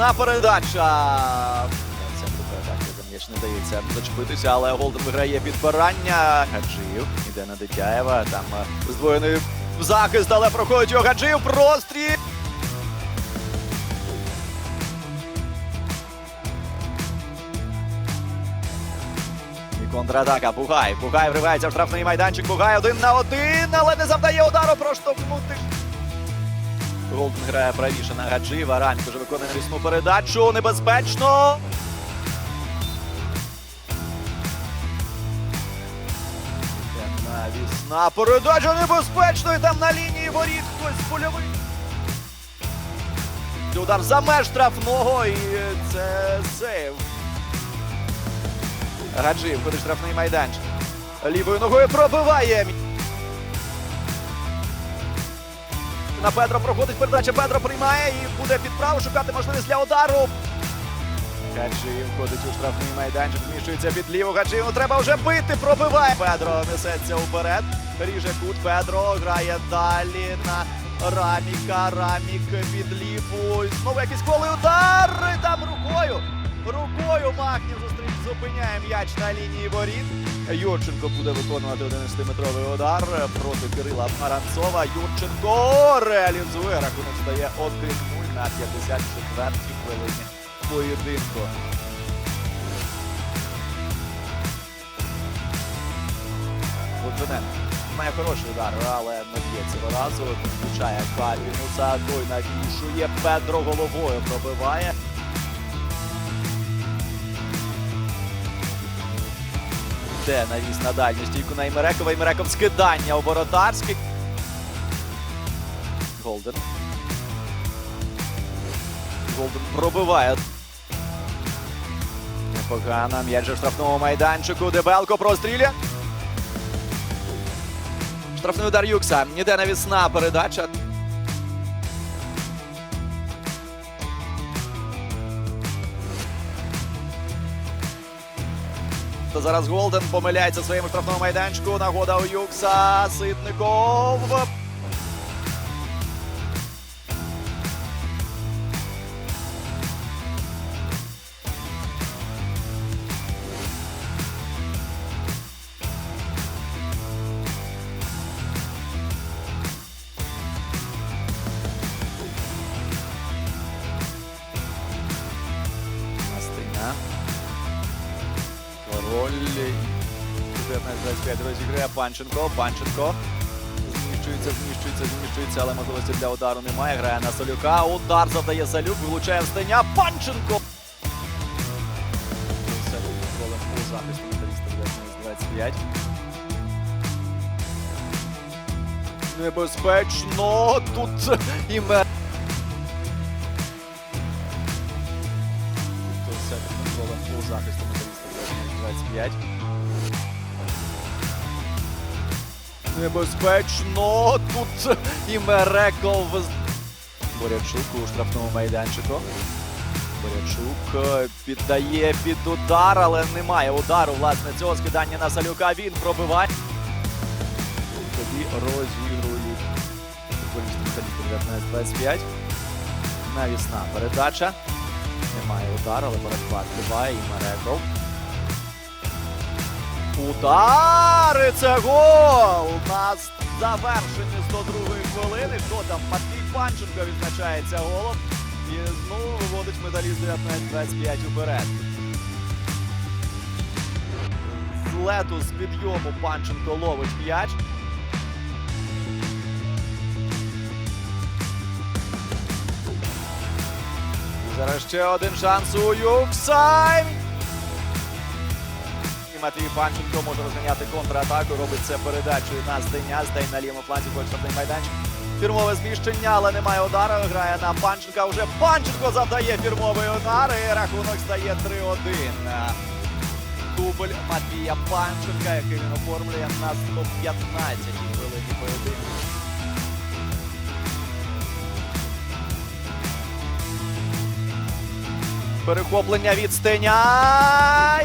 Навісна передача. М'яч не дається зачепитися, але Голден виграє підбирання. Гаджиїв іде на Дитяєва. Там е, здвоєний захист, але проходить його Гаджиїв. Простріл. Контратака. Бугай. Бугай вривається в штрафний майданчик. Бугай один на один, але не завдає удару проштовхнути. Голден грає правіше на Гаджиєва. Ранько вже виконує навісну передачу. Небезпечно. Йде Навісна передача небезпечно. І там на лінії воріт хтось польовий. Удар за меж штрафного і це сейв. Гаджиєв ходить штрафний майданчик. Лівою ногою пробиває. На Петро проходить передача. Петро приймає і буде під право шукати можливість для удару. Гаджиєв ходить у штрафний майданчик, вміщується під ліву. Гаджиєв ну, треба вже бити, пробиває. Педро несеться вперед. Ріже кут. Педро грає далі на Раміка. Рамік під ліву. Знову якийсь колий удар. Там рукою. Рукою Махнів зупиняє м'яч на лінії воріт. Юрченко буде виконувати 11-метровий удар проти Кирила Маранцова. Юрченко реалізує. Рахунок стає 1-0 на 54-й хвилині поєдинку. Литвиненко має хороший удар, але не б'є цього разу. Включає Кальвінуса, той навішує. Педро головою пробиває. Де навіс на дальню стійку на Імерекова. Імереков скидання у воротарський. Голден. Голден пробиває. Непогано. М'яч в штрафному майданчику. Дебелко прострілює. Штрафний удар Юкса. Ніде навісна передача. Зараз Голден помиляється в своєму штрафному майданчику. Нагода у Юкса. Ситников. Король. 14-25 розіграє Панченко. Панченко. Зміщується, зміщується, зміщується, але можливості для удару немає. Грає на Солюка. Удар завдає Салюк. Вилучає Стеня. Панченко. Салюк контролем по захисту металіста 25. Небезпечно. Тут іме. 25. Небезпечно. Тут і Мереков. Борячук у штрафному майданчику. Борячук е, піддає під удар, але немає удару. Власне, цього скидання на Салюка. Він пробиває. Тоді розігрують. Футболісти Металіста 19-25. Навісна передача. Немає удару, але боротьба триває. І Мереков. Удар! І Це гол! На завершенні 102-ї хвилини. Хто там? Матвій Панченко відзначається голом. І знову виводить медаліст 19-25 уперед. З лету, з підйому Панченко ловить м'яч. Зараз ще один шанс у Юксайм. Матвій Панченко може розганяти контратаку. Робить це передачею на Стеня. Стень на лівому фланзі штрафний майданчик. Фірмове зміщення, але немає удару. Грає на Панченка. Уже Панченко завдає фірмовий удар. І рахунок стає 3-1. Дубль Матвія Панченка, який він оформлює на 115-й хвилині поєдинку. Перехоплення від Стеня.